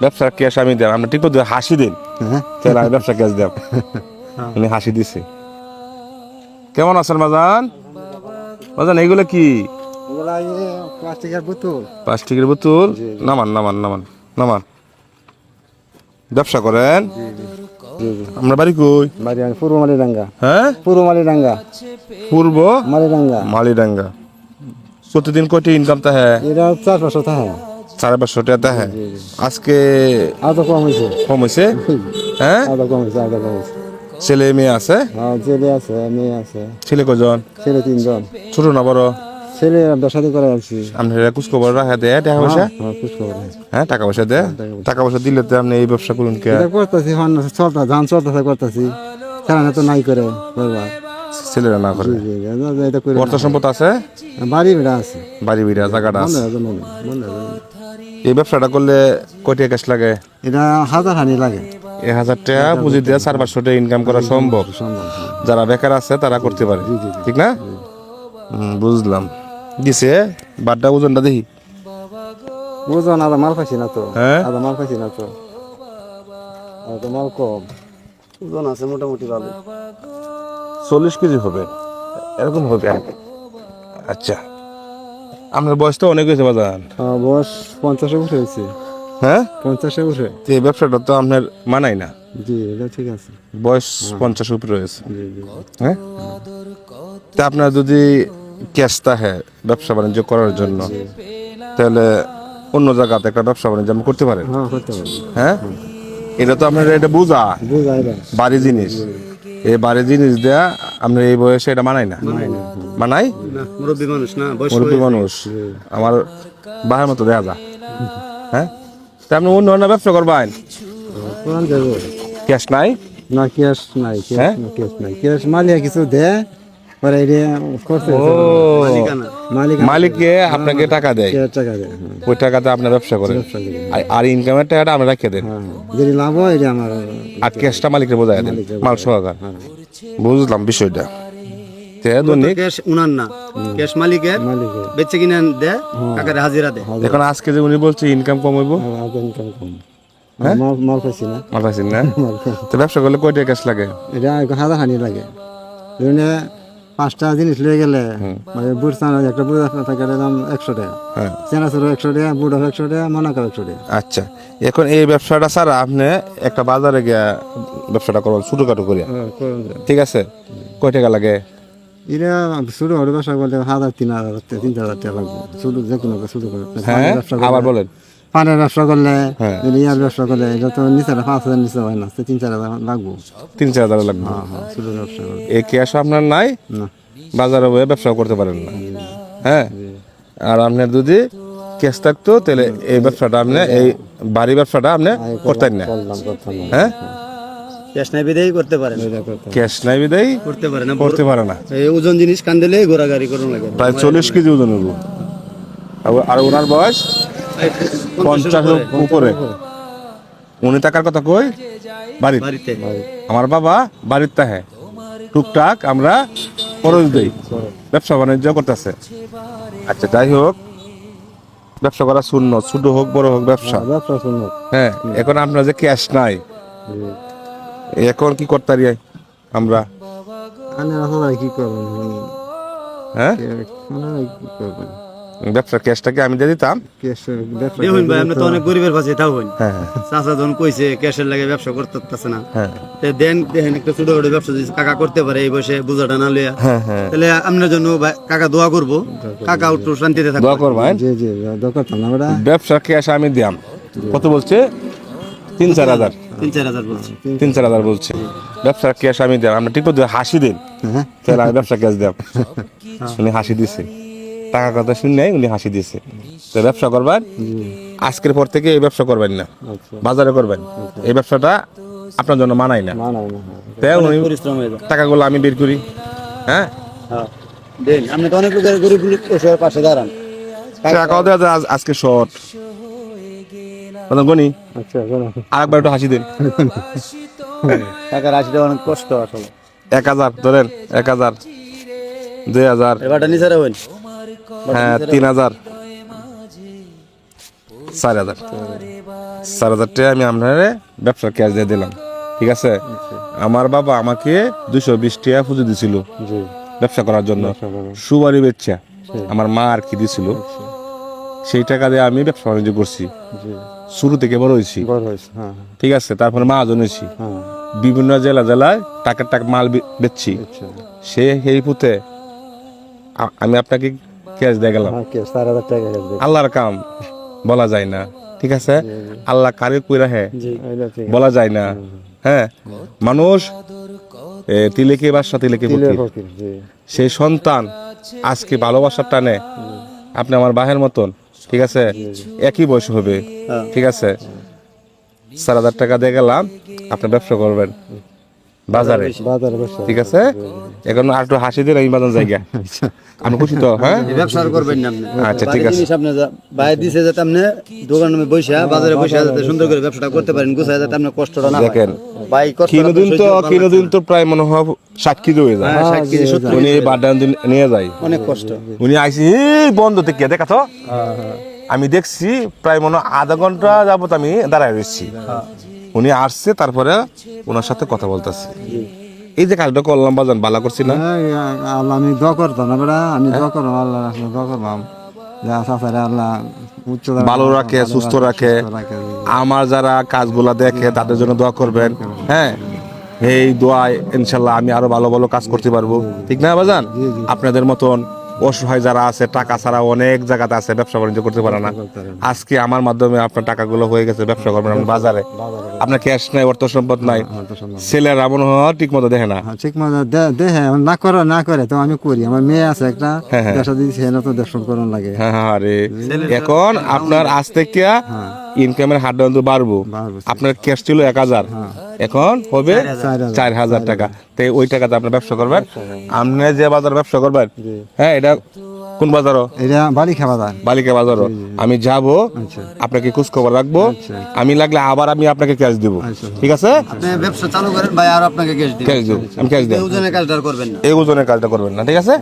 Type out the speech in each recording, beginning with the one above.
ব্যবসার ক্যাশ আমি দেন আমরা ঠিক মতো হাসি দিন। হ্যাঁ। তাহলে আমি ব্যবসা ক্যাশ দেব। উনি হাসি দিছে। কেমন আছেন মাজান মাজান এইগুলো কি? প্লাস্টিকের বোতল। প্লাস্টিকের বোতল? নামান নামান নামান নামান। ব্যবসা করেন? আমরা বাড়ি কই? বাড়ি পূর্ব মালিডাঙ্গা। হ্যাঁ? পূর্ব মালিডাঙ্গা। পূর্ব মালিডাঙ্গা। মালিডাঙ্গা। প্রতিদিন কয়টি ইনকাম তা হ্যাঁ? এটা চার পাঁচশো থাকে সাড়ে পাঁচশো টাকা হ্যাঁ আজকে আদা কম হয়েছে কম হয়েছে হ্যাঁ আদা কম হয়েছে আদা কম হয়েছে ছেলে মেয়ে আছে? ছেলে আছে মেয়ে আছে। ছেলে কজন? ছেলে তিনজন। ছোট না বড়? ছেলে দশাদি করে আছি আপনারা কুচ খবর রাখা দেয় টাকা পয়সা হ্যাঁ হ্যাঁ টাকা পয়সা দেয় টাকা পয়সা দিলে তো আপনি এই ব্যবসা করুন কে করতেছি চলতা ধান চলতেছে করতেছি খেলানো তো নাই করে করবার ছেলেরা না করে। অর্থ সম্পদ আছে? বাড়ি বেড়া আছে। বাড়ি বিড়া জায়গাটা আছে। এই ব্যবসাটা করলে কয়টি ক্যাশ লাগে? এটা হাজার হানি লাগে। এক হাজার টাকা পুঁজি দিয়ে চার পাঁচশো টাকা ইনকাম করা সম্ভব। যারা বেকার আছে তারা করতে পারে। ঠিক না? বুঝলাম। দিছে বারটা ওজনটা দেখি। বুঝুন আদা মাল পাইছি না তো। হ্যাঁ? আদা মাল পাইছি না তো। আদা মাল কম। ওজন আছে মোটামুটি ভালো চল্লিশ কেজি হবে। এরকম হবে। আচ্ছা। আপনার বয়স তো অনেক হয়েছে বাজান। হ্যাঁ, বয়স পঞ্চাশে উঠে হয়েছে। হ্যাঁ? পঞ্চাশে তো এই ব্যবসাটা তো আপনার মানাই না। জি এটা ঠিক আছে। বয়স পঞ্চাশ উপরে রয়েছে হ্যাঁ? তা আপনার যদি ক্যাশ থাকে ব্যবসা বাণিজ্য করার জন্য তাহলে অন্য জায়গাতে একটা ব্যবসা বাণিজ্য আপনি করতে পারেন। হ্যাঁ হ্যাঁ? এটা তো আপনার এটা বোঝা। বাড়ি জিনিস। এই বাড়ি জিনিস দেয়া আমরা এই বয়সে এটা মানাই না? মানাই মুরব্বী মানুষ না মুরব্বী মানুষ। আমার বাহার মতো দেখা যা। হ্যাঁ? তা আপনি অন্য অন্য ব্যবসা করবেন? ক্যাশ নাই? না ক্যাশ নাই হ্যাঁ? ক্যাশ ক্যাশ নাই। ক্যাশ মালিয়া কিছু দেয় পরে এটা করতে ও। মালিককে আপনাকে টাকা দেয়। টাকা দেয়? হ্যাঁ, ওই টাকাতে আপনার ব্যবসা করেন। আর- ইনকামের টাকাটা আমরা রাখিয়ে দেন। হ্যাঁ যদি লাভ হয় এটা আমার আর ক্যাশটা মালিকের বোঝায় দেন। মাল সহকার। বুঝলাম বিষয়টা। এখন আজকে যে উনি বলছে ইনকাম কম হইব? ইনকাম কম। হ্যাঁ? মাল পাইছি না। মাল পাইছেন না? তো ব্যবসা করলে কয়টা ক্যাশ লাগে? এটা হাজার হানি লাগে। পাঁচটা জিনিস লয়ে গেলে মানে বুট চানা একটা বুট প্যাকেটের দাম একশো টাকা। হ্যাঁ। চেনাচুর একশো টাকা বুট একশো টাকা মনাকার একশো টাকা। আচ্ছা এখন এই ব্যবসাটা ছাড়া আপনি একটা বাজারে গিয়া ব্যবসাটা করবেন ছোটখাটো করিয়া। ঠিক আছে? কয় টাকা লাগে? এটা শুরু হলে ব্যবসা করলে হাজার তিন হাজার তিন হাজার টাকা লাগবে। শুরু যে কোনো শুরু করে। হ্যাঁ আবার বলেন। পানের ব্যবসা করলে হ্যাঁ। যদি ইয়ার ব্যবসা করলে এটা তো নিচে পাঁচ হাজার নিচে হয় না তিন চার হাজার লাগবো। তিন চার হাজার লাগবে। হ্যাঁ হ্যাঁ ব্যবসা করলে এই ক্যাশ আপনার নাই? না। বাজারে বয়ে ব্যবসা করতে পারেন না। হ্যাঁ? আর আপনার যদি ক্যাশ থাকতো তাহলে এই ব্যবসাটা আপনি এই বাড়ি ব্যবসাটা আপনি করতেন না। হ্যাঁ? ক্যাশ নাই বিদেই করতে পারে না ক্যাশ নাই বিদায় করতে পারে না। করতে পারে না। এই ওজন জিনিস কান দিলে ঘোরাঘুরি করুন লাগে। প্রায় চল্লিশ কেজি ওজন আর ওনার বয়স? পঞ্চাশের উপরে। উনি টাকার কথা কই? বাড়ি বাড়িতে। আমার বাবা বাড়ির তাহে টুকটাক আমরা খরচ দিই। ব্যবসা বাণিজ্য করতেছে। আচ্ছা যাই হোক। ব্যবসা করা শূন্য ছোট হোক বড় হোক ব্যবসা। শুনো হ্যাঁ এখন আপনার যে ক্যাশ নাই। এখন কি করতে পারি আমরা। কি করবেন? হ্যাঁ? ব্যবসার ক্যাশটাকে আমি দিয়ে দিতাম। দেখুন ভাই আপনি তো অনেক গরিবের পাশে তাও হইন। হ্যাঁ। চাচা যখন কইছে ক্যাশের লাগে ব্যবসা করতে পারতেছে না। হ্যাঁ। দেন দেখেন একটা ছোট ছোট ব্যবসা যদি কাকা করতে পারে এই বসে বুঝাটা না লইয়া। হ্যাঁ হ্যাঁ। তাহলে আপনার জন্য ভাই কাকা দোয়া করব। কাকা একটু শান্তিতে থাকবে। দোয়া করবেন? জি জি না ওরা ব্যবসার ক্যাশ আমি দিয়াম। কত বলছে? তিন চার হাজার। তিন চার হাজার বলছে। তিন চার হাজার বলছে। ব্যবসার ক্যাশ আমি দিলাম আমরা ঠিক হাসি দিন। হ্যাঁ। তাহলে আমি ব্যবসা ক্যাশ দিলাম উনি হাসি দিছে। টাকা কথা শুনে উনি হাসি দিছে। তো ব্যবসা করবেন আজকের পর থেকে এই ব্যবসা করবেন না আচ্ছা। বাজারে করবেন। এই ব্যবসাটা আপনার জন্য মানায় না। তাই উনি পরিশ্রম হয়ে যায়। টাকাগুলো আমি বের করি হ্যাঁ? হ্যাঁ। আপনি তো অনেক লোকের গরিব লোক পাশে দাঁড়ান। টাকাও দেওয়া যায় আজকে শর্ট। গনি আচ্ছা আরেকবার একটু হাসি দিন। টাকার আসলে অনেক কষ্ট আসলে। এক হাজার ধরেন এক হাজার দুই হাজার। এবারটা নিচে হইন তিন হাজার। চার হাজার। চার হাজার টাকা আমি আপনার ব্যবসার ক্যাশ দিয়ে দিলাম। ঠিক আছে? আমার বাবা আমাকে দুশো বিশ টাকা পুজো দিছিল ব্যবসা করার জন্য। সুবারি বেচা আমার মা আর কি দিছিল। সেই টাকা দিয়ে আমি ব্যবসা বাণিজ্য করছি। শুরু থেকে বড় হয়েছি। হ্যাঁ। ঠিক আছে? তারপরে মাহাজন হয়েছি। হ্যাঁ। বিভিন্ন জেলা জেলায় টাকার টাকা মাল বেচছি। আচ্ছা। সে সেই পুঁতে আ- আমি আপনাকে ক্যাশ দিয়ে গেলাম। হ্যাঁ কে চার হাজার টাকা আল্লাহর কাম বলা যায় না ঠিক আছে? আল্লাহ কারে কই রাখে বলা যায় না। হ্যাঁ মানুষ তিলেকে বাসা তিলেকে সেই সন্তান আজকে ভালোবাসার টানে আপনি আমার বাহের মতন ঠিক আছে? একই বয়স হবে ঠিক আছে? চার হাজার টাকা দিয়ে গেলাম আপনি ব্যবসা করবেন। বাজারে? বাজারে ঠিক আছে? এখন আর একটু হাসি দিন আমি বাজার জায়গা। আমি খুশি তো হ্যাঁ? ব্যবসা করবেন না আপনি। আচ্ছা, ঠিক আছে। আপনি বাইরে দিছে যাতে আপনি দোকানে বসে বাজারে বসে যাতে সুন্দর করে ব্যবসাটা করতে পারেন গুছায় যাতে আপনার কষ্টটা না দেখেন কিনোদিন তো কিনোদিন তো প্রায় মনে হয় ষাট কেজি হয়ে যায়। হ্যাঁ, সত্তর উনি নিয়ে যায়। অনেক কষ্ট। উনি আইসি বন্ধ থেকে দেখা তো? আমি দেখছি প্রায় মনে হয় আধা ঘণ্টা যাবত আমি দাঁড়ায় রয়েছি। উনি আসছে তারপরে ওনার সাথে কথা বলতেছি। এই যে কাজটা করলাম বাজান বালা করছি না? আল্লাহ আমি দোয়া করতাম না বেড়া আমি দোয়া আল্লাহ রাখলে দোয়া করবাম যে আশা করে আল্লাহ উচ্চ ভালো রাখে সুস্থ রাখে। রাখে। আমার যারা কাজগুলা দেখে তাদের জন্য দোয়া করবেন। হ্যাঁ? এই দোয়ায় ইনশাল্লাহ আমি আরও ভালো ভালো কাজ করতে পারব। ঠিক না বাজান? আপনাদের মতন অসহায় যারা আছে টাকা ছাড়া অনেক জায়গাতে আছে ব্যবসা বাণিজ্য করতে পারে না। আজকে আমার মাধ্যমে আপনার টাকাগুলো হয়ে গেছে ব্যবসা করবেন আপনি বাজারে। আপনার ক্যাশ নাই অর্থ সম্পদ নাই। ছেলেরা মনে হয় ঠিক মতো দেখে না। হ্যাঁ, ঠিক মতো দেখে না করে না করে তো আমি করি। আমার মেয়ে আছে একটা হ্যাঁ, হ্যাঁ। দিদি সেটা তো দেড়শো করুন লাগে। হ্যাঁ হ্যাঁ আরে এখন আপনার আজ থেকে ইনকামের হার কিন্তু বাড়বো। বাড়বো। আপনার ক্যাশ ছিল এক হাজার। এখন হবে চার হাজার। টাকা। তো ওই টাকাতে আপনি ব্যবসা করবেন। আপনি যে বাজার ব্যবসা করবেন হ্যাঁ এটা কোন বাজারও? এটা খাওয়া দান বালিকা বাজারও। আমি যাব আপনাকে খোঁজ খবর রাখব আমি লাগলে আবার আমি আপনাকে ক্যাশ দিব। ঠিক আছে? আপনি ব্যবসা চালু করেন ভাই আর আপনাকে ক্যাশ দিবেন ক্যাশ দিব। আমি ক্যাশ দেব। এই ওজনের কাজটা করবেন না। এই ওজনের কাজটা করবেন না ঠিক আছে?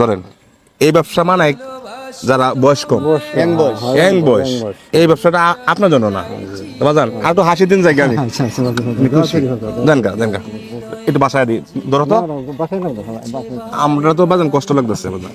ধরেন এই ব্যবসা মানে যারা বয়স্ক। বয়স। ইয়াং বয়স। এই ব্যবসাটা আপনার জন্য না। বাজান আর তো হাসি দিন জায়গা আমি আচ্ছা আচ্ছা কা একটু বাসায় দিই ধরো তো। আমরা তো বাজান কষ্ট লাগতেছে বাজান